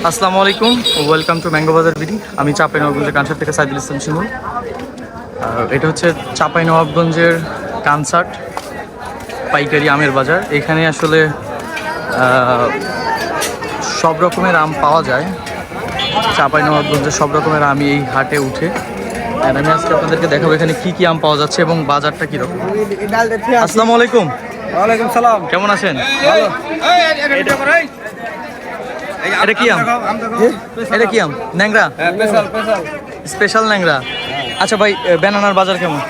আসসালামু আলাইকুম welcome to mango Bazar BD আমি চাপাই নবাবগঞ্জের কানসার থেকে সাইদুল ইসলাম শিমুল এটা হচ্ছে চাপাই নবাবগঞ্জের কানসার্ট পাইকারি আমের বাজার এখানে আসলে সব রকমের আম পাওয়া যায় চাপাই নবাবগঞ্জের সব রকমের আমি এই হাটে উঠে আর আমি আজকে আপনাদেরকে দেখাবো এখানে কি কি আম পাওয়া যাচ্ছে এবং বাজারটা কীরকম আসসালামু আলাইকুম ওয়ালাইকুম সালাম কেমন আছেন ভালো এটা কি আম এটা কি আম? ন্যাংরা? স্পেশাল ন্যাংরা। আচ্ছা ভাই ব্যানানার বাজার কেমন?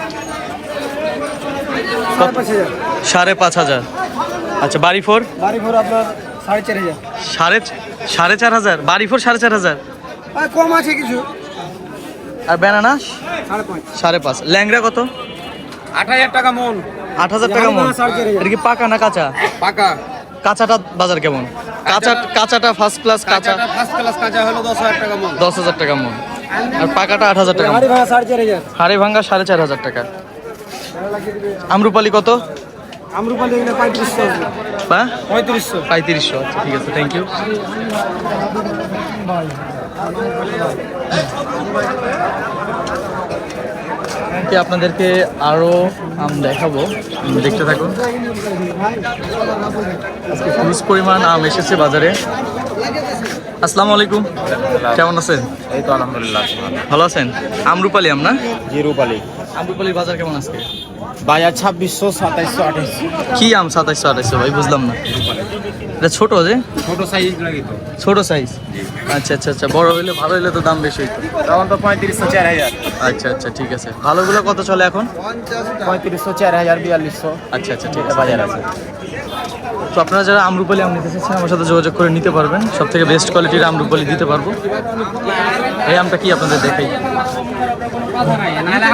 সাড়ে পাঁচ হাজার। আচ্ছা বাড়ি ফোর? বাড়ি আপনার সাড়ে চার হাজার। সাড়ে সাড়ে চার হাজার? বাড়ি ফোর সাড়ে চার হাজার? কম আছে কিছু। আর ব্যানানা? সাড়ে পাঁচ। ল্যাংরা কত? আট হাজার টাকা মন। আট হাজার টাকা মন। এটা কি পাকা না কাঁচা? পাকা। কাঁচাটা বাজার কেমন? কাঁচা কাঁচাটা ফার্স্ট ক্লাস কাঁচা ফার্স্ট ক্লাস কাঁচা হলো দশ হাজার টাকা মন। দশ হাজার টাকা মন। আর পাকাটা আট হাজার টাকা হাড়ে ভাঙ্গা সাড়ে চার হাজার। টাকা। আমরুপালি কত? আমরুপালি এগুলো পঁয়ত্রিশশো। বা পঁয়ত্রিশশো। পঁয়ত্রিশশো আচ্ছা ঠিক আছে থ্যাংক ইউ কি আপনাদেরকে আরও আম দেখাবো? দেখতে থাকুন। আজকে হিউজ পরিমাণ আম এসেছে বাজারে। আসসালামু আলাইকুম। কেমন আছেন? এই তো আলহামদুলিল্লাহ ভালো। আছেন? আমরুপালি আম না? জিরুপালি আমরুপালির বাজার কেমন আজকে? বাজার ছাব্বিশশো সাতাইশশো আঠাইশশো। কি আম সাতাইশশো আঠাইশশো? ভাই বুঝলাম না। এটা ছোট যে? ছোটো সাইজ লাগে তো। ছোট সাইজ আচ্ছা আচ্ছা আচ্ছা। বড় হইলে ভালো হইলে তো দাম বেশি হইতো। তখন তো পঁয়ত্রিশশো চার হাজার। আচ্ছা আচ্ছা ঠিক আছে। ভালোগুলো কত চলে এখন? পঁয়ত্রিশশো চার হাজার বিয়াল্লিশশো। আচ্ছা আচ্ছা ঠিক আছে। বাজার আছে। তো আপনারা যারা আমরুপালি আম নিতে চাচ্ছেন আমার সাথে যোগাযোগ করে নিতে পারবেন। সব থেকে বেস্ট কোয়ালিটির আমরুপালি দিতে পারব। এই আমটা কি আপনাদের দেখাই?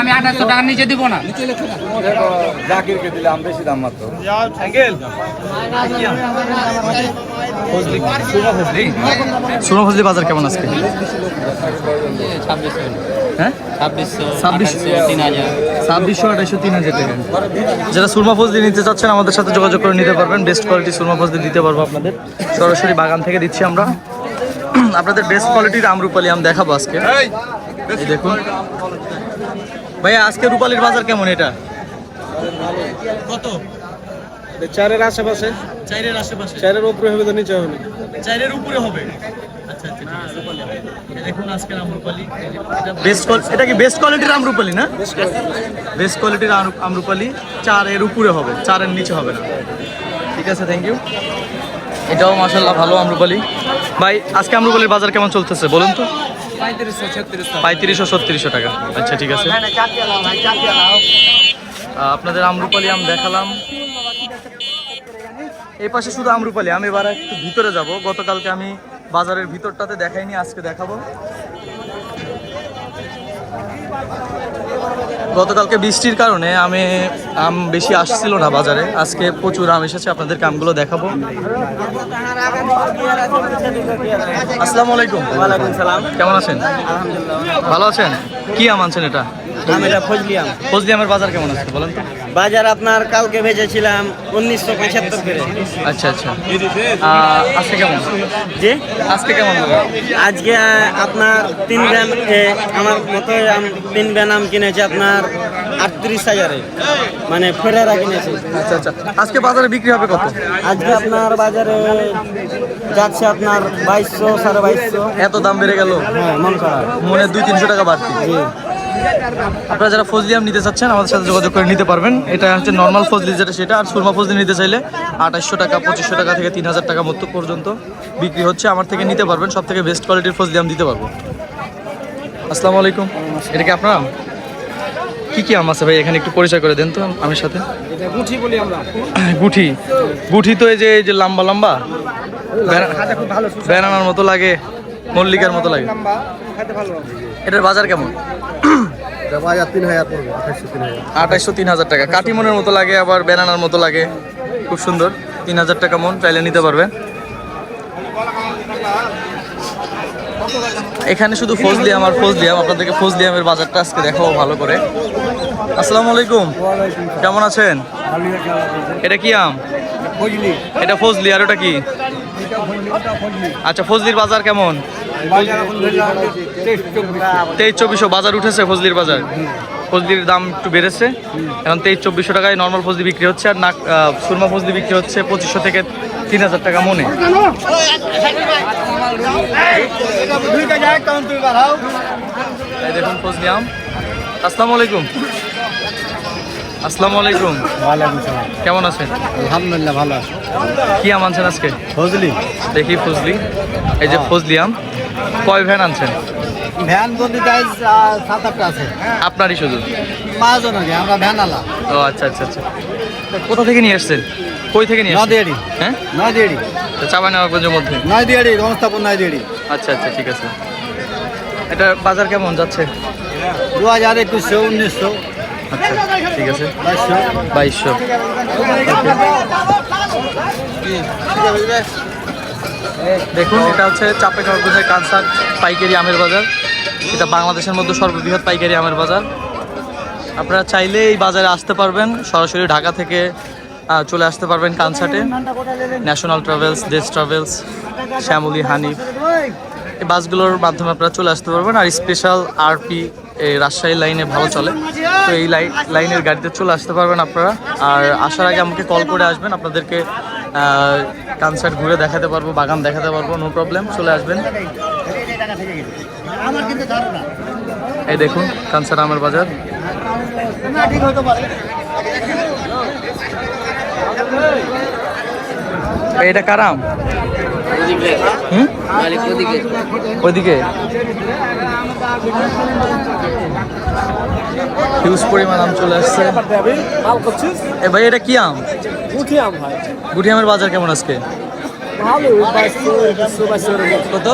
আমি আঠাশশো টাকার নিচে দিব না। জাকিরকে দিলে বেশি দাম মাত্র। সুরমা ফজলি বাজার কেমন আজকে? হ্যাঁ? ছাব্বিশশো তিন হাজার। টাকা। যারা সুরমা ফজলি নিতে চাচ্ছেন আমাদের সাথে যোগাযোগ করে নিতে পারবেন। বেস্ট কোয়ালিটি সুরমা ফজলি দিতে পারব আপনাদের। সরাসরি বাগান থেকে দিচ্ছি আমরা। আপনাদের বেস্ট কোয়ালিটির আমরুপালি আম দেখাবো আজকে। এই দেখুন। ভাইয়া আজকে রূপালির বাজার কেমন এটা? কত? চারের আশেপাশে। চাইরের আশেপাশে। চারের উপরে হবে তো নিচে হবে। চাইরের উপরে হবে। ঠিক আছে। এই দেখুন আজকের আমরুপালি বেস্ট এটা কি বেস্ট কোয়ালিটির আমরুপালি না বেস্ট কোয়ালিটির আমরুপালি উপরে হবে চারের নিচে হবে না। ঠিক আছে থ্যাংক ইউ এটাও মাসাল্লাহ ভালো আমরুপালি ভাই আজকে আমরুপালির বাজার কেমন চলতেছে বলুন তো? পঁয়ত্রিশশো ছত্রিশশো টাকা। আচ্ছা ঠিক আছে। আপনাদের আমরুপালি আম দেখালাম। এই পাশে শুধু আমরুপালি আমি এবার একটু ভিতরে যাব। গতকালকে আমি বাজারের ভিতরটাতে দেখাইনি আজকে দেখাবো। গতকালকে বৃষ্টির কারণে আমি আম বেশি আসছিল না বাজারে। আজকে প্রচুর আম এসেছে আপনাদেরকে আমগুলো দেখাবো। আসসালামু আলাইকুম। ওয়ালাইকুম সালাম। কেমন আছেন? ভালো আছেন? কি আম আনছেন এটা? আমি এটা ফজলিয়াম ফজলি আমের বাজার কেমন আছে বলেন তো? বাজার আপনার কালকে ভেজেছিলাম উনিশশো পঁচাত্তর করে আচ্ছা আচ্ছা। আজকে কেমন? যে আজকে কেমন আজকে আপনার তিন ব্যান আমার মতো আম- তিন ব্যান আম কিনেছে আপনার আটত্রিশ হাজারে। মানে ফেরারা কিনেছে। আচ্ছা আচ্ছা। আজকে বাজারে বিক্রি হবে কত? আজকে আপনার বাজারে যাচ্ছে আপনার বাইশশো সাড়ে বাইশশো। এত দাম বেড়ে গেল? হ্যাঁ মন খারাপ। মনে দুই তিনশো টাকা বাড়তি। আপনারা যারা ফজলি আম নিতে চাচ্ছেন আমাদের সাথে যোগাযোগ করে নিতে পারবেন। এটা হচ্ছে নর্মাল ফজলি যেটা সেটা আর সুরমা ফজলি নিতে চাইলে আঠাশশো টাকা পঁচিশশো টাকা থেকে তিন হাজার টাকা মতো পর্যন্ত বিক্রি হচ্ছে। আমার থেকে নিতে পারবেন সব থেকে বেস্ট কোয়ালিটির ফজলি আম দিতে পারব। আসসালামু আলাইকুম। এটা কি আপনার? কি কি আম আছে ভাই? এখানে একটু পরিচয় করে দেন তো আমার সাথে। গুঠি বলি আমরা। গুঠি। গুঠি তো এই যে এই যে লম্বা লম্বা। ব্যানানার মতো লাগে। মল্লিকার মতো লাগে। এটার বাজার কেমন? বাজার তিন হাজার টাকা। কাটিমনের মতো লাগে আবার বেনানার মতো লাগে। খুব সুন্দর। তিন হাজার টাকা মন চাইলে নিতে পারবেন এখানে শুধু ফজলি আমার ফজলি আম আপনাদেরকে ফজলি আমের বাজারটা আজকে দেখাবো ভালো করে। আসসালামু আলাইকুম। কেমন আছেন? এটা কি আম? এটা ফজলি আর ওটা কি? আচ্ছা ফজলির বাজার কেমন? তেইশ চব্বিশশো বাজার উঠেছে ফজলির বাজার? ফজলির দাম একটু বেড়েছে। এখন তেইশ চব্বিশশো টাকায় নর্মাল ফজলি বিক্রি হচ্ছে আর নাক সুরমা ফজলি বিক্রি হচ্ছে পঁচিশশো থেকে তিন হাজার টাকা মনে। দেখুন ফজলি আম। আসসালামু আলাইকুম। আসসালামু আলাইকুম। কেমন আছেন? আলহামদুলিল্লাহ ভালো আছে। কি আম আনছেন আজকে? ফজলি। দেখি ফজলি। এই যে ফজলি আম। কয় ভ্যান আনছেন? ভ্যান বন্দি গাইজ সাত আটটা আছে। আপনারই শুধু? পাঁচজন আগে আমরা ভ্যান আলা ও আচ্ছা আচ্ছা আচ্ছা। কোথা থেকে নিয়ে এসছেন কই থেকে নিয়ে নদিয়ারি হ্যাঁ? নদিয়ারি চাপানগঞ্জের মধ্যে? নদিয়ারি রমস্তাপুর নদিয়ারি আচ্ছা আচ্ছা ঠিক আছে। এটা বাজার কেমন যাচ্ছে? দু হাজার একুশশো উনিশশো। আচ্ছা ঠিক আছে। বাইশশো। বাইশশো। দেখুন, এটা হচ্ছে চাপেনগঞ্জের কানসার পাইকারি আমের বাজার। এটা বাংলাদেশের মধ্যে সর্ববৃহৎ পাইকারি আমের বাজার। আপনারা চাইলে এই বাজারে আসতে পারবেন, সরাসরি ঢাকা থেকে চলে আসতে পারবেন কানসার্টে national travels Desh travels Shyamoli Hanif এই বাসগুলোর মাধ্যমে আপনারা চলে আসতে পারবেন, আর স্পেশাল আরপি এই রাজশাহী লাইনে ভালো চলে। তো এই লাইন লাইনের গাড়িতে চলে আসতে পারবেন আপনারা। আর আসার আগে আমাকে কল করে আসবেন, আপনাদেরকে কনসার্ট ঘুরে দেখাতে পারব বাগান দেখাতে পারব নো প্রবলেম চলে আসবেন। এই দেখুন কানসার আমের বাজার। এটা কারাম ওইদিকে। হিউজ পরিমাণ আম চলে আসছে। এ ভাই এটা কি আম? উঠি ভাই। গুটি বাজার কেমন আজকে? ভালো বাইশশো একুশশো বাইশশো কত?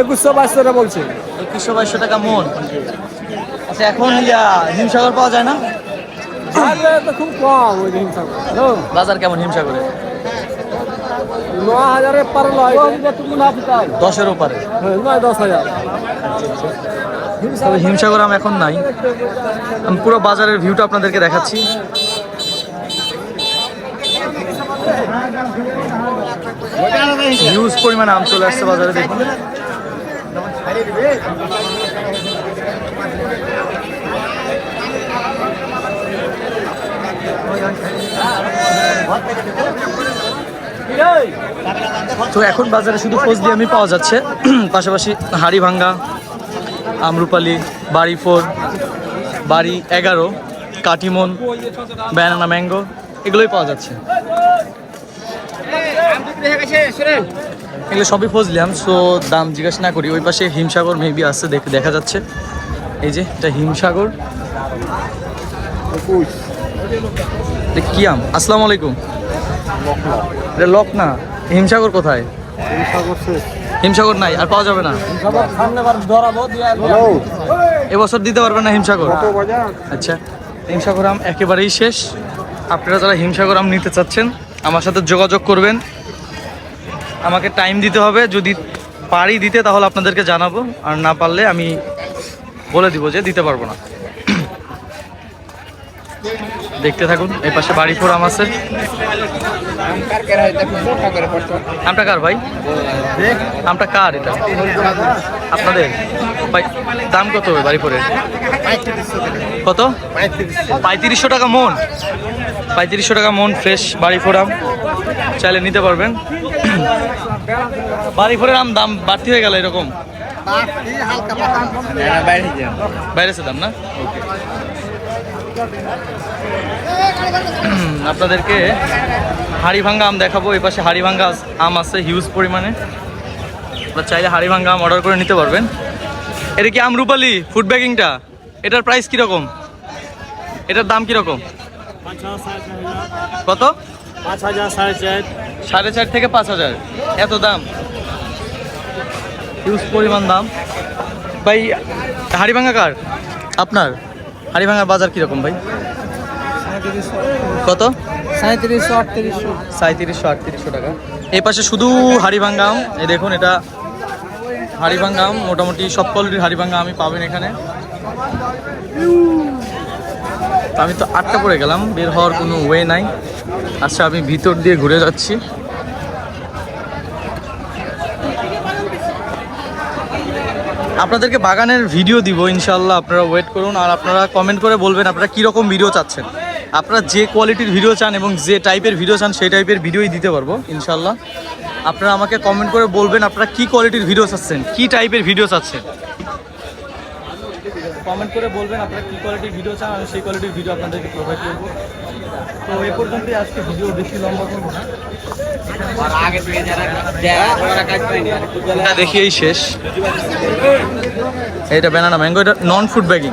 একুশশো বাইশশো বলছে। একুশশো বাইশশো টাকা মন আচ্ছা এখন ইয়া হিমসাগর পাওয়া যায় না? তো খুব কম ওই দিন বাজার কেমন হিমসাগরে? ন হাজারে পার লয়। তুমি না দশের ওপারে নয় দশ হাজার। তবে হিমসাগর আম এখন নাই। আমি পুরো বাজারের ভিউটা আপনাদেরকে দেখাচ্ছি। পরিমাণে আম চলে আসছে বাজারে, দেখুন। তো এখন বাজারে শুধু দিয়ে আমি পাওয়া যাচ্ছে। পাশাপাশি হাড়ি ভাঙ্গা আমরুপালি বাড়ি ফোর বাড়ি এগারো, কাটিমন, ব্যানানা ম্যাঙ্গো, এগুলোই পাওয়া যাচ্ছে। এগুলো সবই ফজলিয়াম সো দাম জিজ্ঞাসা না করি। ওই পাশে হিমসাগর মেবি আছে দেখে দেখা যাচ্ছে। এই যে এটা হিমসাগর। কি আম? আসসালামু আলাইকুম। এটা লক না হিমসাগর কোথায়? হিমসাগর নাই আর পাওয়া যাবে না। এবছর দিতে পারবেন না হিমসাগর? আচ্ছা হিমসাগর আম একেবারেই শেষ। আপনারা যারা হিমসাগর আম নিতে চাচ্ছেন আমার সাথে যোগাযোগ করবেন। আমাকে টাইম দিতে হবে। যদি পারি দিতে, তাহলে আপনাদেরকে জানাব। আর না পারলে আমি বলে দিব যে দিতে পারব না। দেখতে থাকুন, এই পাশে বাড়ি ফোর আম আছে। আমটা কার ভাই? আমটা কার এটা? আপনাদের? ভাই, দাম কত হবে বাড়ি ফোরের? কত? পঁয়ত্রিশশো টাকা মন। পঁয়ত্রিশশো টাকা মন, ফ্রেশ বাড়ি ফোর আম চাইলে নিতে পারবেন। বাড়ি ফোরের আম দাম বাড়তি হয়ে গেল এরকম? বাইরেছে দাম না? আপনাদেরকে হাড়িভাঙ্গা আম দেখাবো। এই পাশে হাড়িভাঙ্গা আম আছে হিউজ পরিমাণে। আপনারা চাইলে হাড়িভাঙ্গা আম অর্ডার করে নিতে পারবেন। এটা কি আমরুপালি ফুড ব্যাগিংটা এটার প্রাইস কীরকম? এটার দাম কীরকম? কত? পাঁচ হাজার, সাড়ে চার। সাড়ে চার থেকে পাঁচ হাজার। এত দাম? হিউজ পরিমাণ দাম। ভাই হাড়িভাঙ্গা কার? আপনার? হাড়িভাঙ্গার বাজার কীরকম ভাই? কত? সাঁত্রিশশো আটত্রিশশো সাঁত্রিশশো আটত্রিশশো টাকা। এই পাশে শুধু হাড়িভাঙ্গা আম এই দেখুন, এটা হাড়িভাঙ্গা মোটামুটি সব কোয়ালিটির হাড়িভাঙ্গা আমি পাবেন এখানে। আমি তো আটটা পড়ে গেলাম। বের হওয়ার কোনো ওয়ে নাই। আচ্ছা আমি ভিতর দিয়ে ঘুরে যাচ্ছি। আপনাদেরকে বাগানের ভিডিও দিব ইনশাল্লাহ আপনারা ওয়েট করুন আর আপনারা কমেন্ট করে বলবেন আপনারা কীরকম ভিডিও চাচ্ছেন। আপনারা যে কোয়ালিটির ভিডিও চান এবং যে টাইপের ভিডিও চান, সেই টাইপের ভিডিওই দিতে পারব ইনশাল্লাহ আপনারা আমাকে কমেন্ট করে বলবেন আপনারা কী কোয়ালিটির ভিডিও চাচ্ছেন, কি টাইপের ভিডিও চাচ্ছেন। কমেন্ট করে বলবেন আপনারা কী কোয়ালিটির ভিডিও চান, আমি সেই কোয়ালিটির ভিডিও আপনাদেরকে প্রোভাইড করব। তো এ পর্যন্তই আজকে ভিডিও বেশি লম্বা করব না। দেখিয়েই শেষ। এটা ব্যানানা ম্যাঙ্গো এটা non food bagging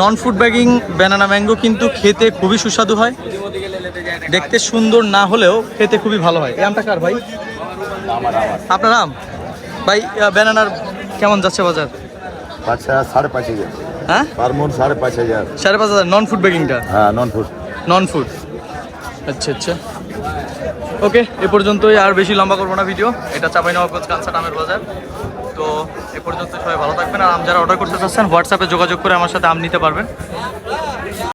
non food bagging banana mango কিন্তু খেতে খুবই সুস্বাদু হয়। দেখতে সুন্দর না হলেও খেতে খুবই ভালো হয়। আমটা কার ভাই? আপনার আম? ভাই ব্যানানার কেমন যাচ্ছে বাজার? আচ্ছা সাড়ে পাঁচ হাজার। হ্যাঁ? পার সাড়ে পাঁচ হাজার। সাড়ে পাঁচ হাজার নন ফুড ব্যাগিংটা হ্যাঁ নন ফুড নন ফুড আচ্ছা আচ্ছা। ওকে এ পর্যন্তই আর বেশি লম্বা করব না ভিডিও এটা চাপাই নবাবগঞ্জ কানসাট আমের বাজার। তো এ পর্যন্ত সবাই ভালো থাকবেন। আর আম যারা অর্ডার করতে চাচ্ছেন হোয়াটসঅ্যাপে যোগাযোগ করে আমার সাথে আম নিতে পারবেন।